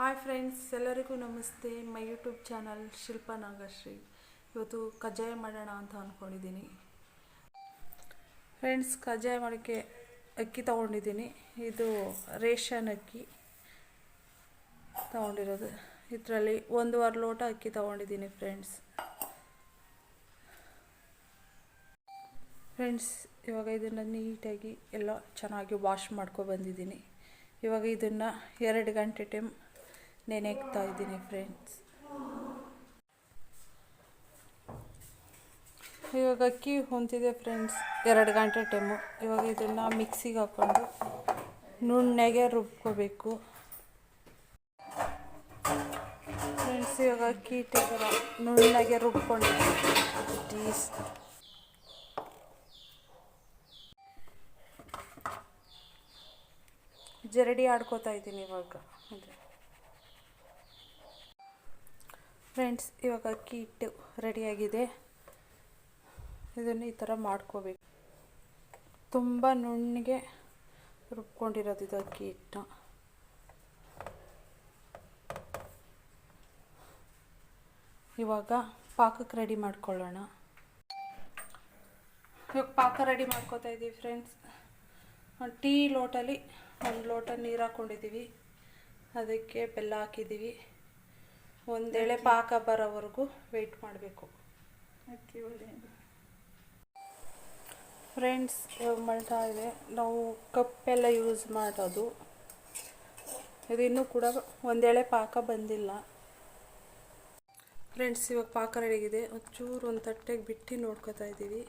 Hi friends ಎಲ್ಲರಿಗೂ ನಮಸ್ತೆ. My YouTube channel Shilpa Nagashree. ಇವತ್ತು ಕಜ್ಜಾಯ ಮಾಡೋಣ ಅಂತ ಅಂದ್ಕೊಂಡಿದ್ದೀನಿ ಫ್ರೆಂಡ್ಸ್ ಕಜ್ಜಾಯ ಮಾಡೋಕ್ಕೆ ಅಕ್ಕಿ ತೊಗೊಂಡಿದ್ದೀನಿ. ಇದು ರೇಷನ್ ಅಕ್ಕಿ ತೊಗೊಂಡಿರೋದು. ಇದರಲ್ಲಿ ಒಂದೂವರೆ ಲೋಟ ಅಕ್ಕಿ ತೊಗೊಂಡಿದ್ದೀನಿ ಫ್ರೆಂಡ್ಸ್ ಫ್ರೆಂಡ್ಸ್ ಇವಾಗ ಇದನ್ನು ನೀಟಾಗಿ ಎಲ್ಲ ಚೆನ್ನಾಗಿ ವಾಶ್ ಮಾಡ್ಕೊ ಬಂದಿದ್ದೀನಿ. ಇವಾಗ ಇದನ್ನು ಎರಡು ಗಂಟೆ ಟೈಮ್ ನೆನೆಗ್ತಾ ಇದ್ದೀನಿ ಫ್ರೆಂಡ್ಸ್ ಇವಾಗ ಅಕ್ಕಿ ಹೊಂತಿದೆ ಫ್ರೆಂಡ್ಸ್ ಎರಡು ಗಂಟೆ ಟೈಮು ಇವಾಗ ಇದನ್ನು ಮಿಕ್ಸಿಗೆ ಹಾಕ್ಕೊಂಡು ನುಣ್ಣಗೆ ರುಬ್ಕೋಬೇಕು. ಫ್ರೆಂಡ್ಸ್ ಇವಾಗ ಅಕ್ಕಿ ಥರ ನುಣ್ಣಗೆ ರುಬ್ಕೊಂಡು. ಟೀಸ್ ಜರಡಿ ಆಡ್ಕೋತಾ ಇದ್ದೀನಿ ಇವಾಗ. ಅದೇ. ಫ್ರೆಂಡ್ಸ್, ಇವಾಗ ಅಕ್ಕಿ ಹಿಟ್ಟು ರೆಡಿಯಾಗಿದೆ. ಇದನ್ನು ಈ ಥರ ಮಾಡ್ಕೋಬೇಕು. ತುಂಬ ನುಣ್ಣಗೆ ರುಬ್ಕೊಂಡಿರೋದು ಇದು ಅಕ್ಕಿ ಹಿಟ್ಟು ಇವಾಗ ಪಾಕಕ್ಕೆ ರೆಡಿ ಮಾಡ್ಕೊಳ್ಳೋಣ. ಇವಾಗ ಪಾಕ ರೆಡಿ ಮಾಡ್ಕೋತಾ ಇದ್ದೀವಿ ಫ್ರೆಂಡ್ಸ್. ಟೀ ಲೋಟಲ್ಲಿ, ಒಂದು ಲೋಟ ನೀರು ಹಾಕ್ಕೊಂಡಿದ್ದೀವಿ ಅದಕ್ಕೆ ಬೆಲ್ಲ ಹಾಕಿದ್ದೀವಿ ಒಂದೇಳೆ ಪಾಕ ಬರೋವರೆಗೂ ವೆಯ್ಟ್ ಮಾಡಬೇಕು. ಅಕ್ಕಿ ಒಳ್ಳೆ ಫ್ರೆಂಡ್ಸ್ ಮಳ್ತಾ ಇದೆ. ನಾವು ಕಪ್ಪೆಲ್ಲ ಯೂಸ್ ಮಾಡೋದು. ಇದು ಇನ್ನೂ ಕೂಡ ಒಂದೇಳೆ ಪಾಕ ಬಂದಿಲ್ಲ. ಫ್ರೆಂಡ್ಸ್ ಇವಾಗ ಪಾಕ ರೆಡಿಗಿದೆ ಒಂಚೂರು ಒಂದು ತಟ್ಟೆಗೆ ಬಿಟ್ಟು ನೋಡ್ಕೋತಾ ಇದ್ದೀವಿ.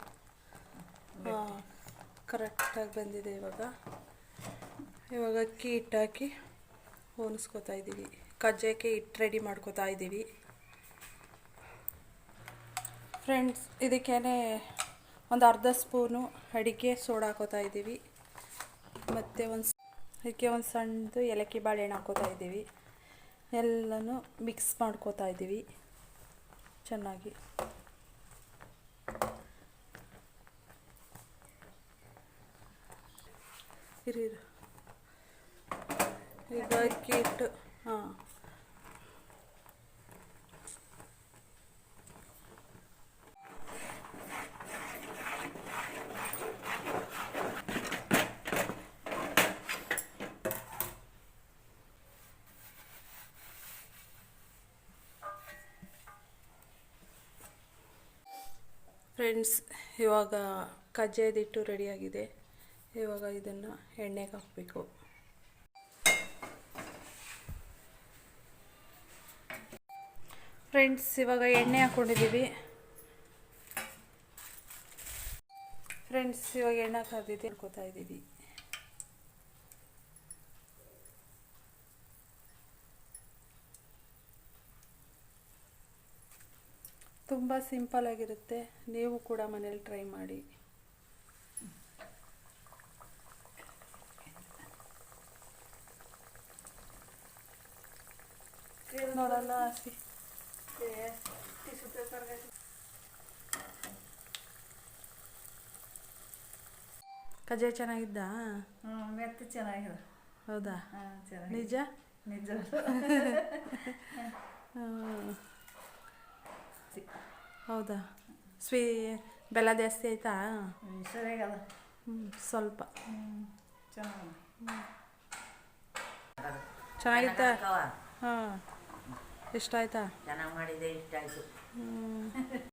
ಕರೆಕ್ಟಾಗಿ ಬಂದಿದೆ ಇವಾಗ. ಇವಾಗ ಅಕ್ಕಿ ಹಿಟ್ಟಾಕಿ ಹೊನಿಸ್ಕೊತಾ ಇದ್ದೀವಿ. ಕಜ್ಜಾಯಕ್ಕೆ ಹಿಟ್ಟು ರೆಡಿ ಮಾಡ್ಕೊತಾ ಇದ್ದೀವಿ. ಫ್ರೆಂಡ್ಸ್ ಇದಕ್ಕೇ ಒಂದು ಅರ್ಧ ಸ್ಪೂನು ಅಡಿಕೆ ಸೋಡಾ ಹಾಕೋತಾ ಇದ್ದೀವಿ. ಮತ್ತು ಒಂದು ಇದಕ್ಕೆ ಒಂದು ಸಣ್ಣದು ಏಲಕ್ಕಿ ಬಾಳೆಹಣ್ಣು ಹಾಕೋತಾ ಇದ್ದೀವಿ. ಎಲ್ಲನೂ ಮಿಕ್ಸ್ ಮಾಡ್ಕೋತಾ ಇದ್ದೀವಿ. ಚೆನ್ನಾಗಿ. ಇರು. ಈಗ ಅಕ್ಕಿ ಹಿಟ್ಟು, ಹಾಂ. ಫ್ರೆಂಡ್ಸ್ ಇವಾಗ ಕಜ್ಜಾಯದಿಟ್ಟು ರೆಡಿಯಾಗಿದೆ ಇವಾಗ ಇದನ್ನು ಎಣ್ಣೆಗೆ ಹಾಕಬೇಕು. ಫ್ರೆಂಡ್ಸ್ ಇವಾಗ ಎಣ್ಣೆ ಹಾಕ್ಕೊಂಡಿದ್ದೀವಿ ಫ್ರೆಂಡ್ಸ್ ಇವಾಗ ಎಣ್ಣೆ ಹಾಕಿದೆ ಅನ್ಕೋತಾ ಇದ್ದೀವಿ ತುಂಬ ಸಿಂಪಲ್ ಆಗಿರುತ್ತೆ. ನೀವು ಕೂಡ ಮನೇಲಿ ಟ್ರೈ ಮಾಡಿ. ಹಸಿ. ಪೇಪರ್ಗೆ ಕಜ್ಜಾಯ ಚೆನ್ನಾಗಿದ್ದ ಮೆತ್ತ ಚೆನ್ನಾಗಿದೆ. ಹೌದಾ? ನಿಜ? ನಿಜ. ಹೌದಾ? ಸ್ವೀ ಬೆಲ್ಲ ಜಾಸ್ತಿ ಆಯ್ತಾ? ಸರಿಯಾಗದ ಹ್ಞೂ ಸ್ವಲ್ಪ. ಚೆನ್ನಾಗಿತ್ತ? ಹಾಂ ಇಷ್ಟ ಆಯ್ತಾ ಚೆನ್ನಾಗಿ ಮಾಡಿದೆ ಇಷ್ಟ ಆಯಿತು ಹ್ಞೂ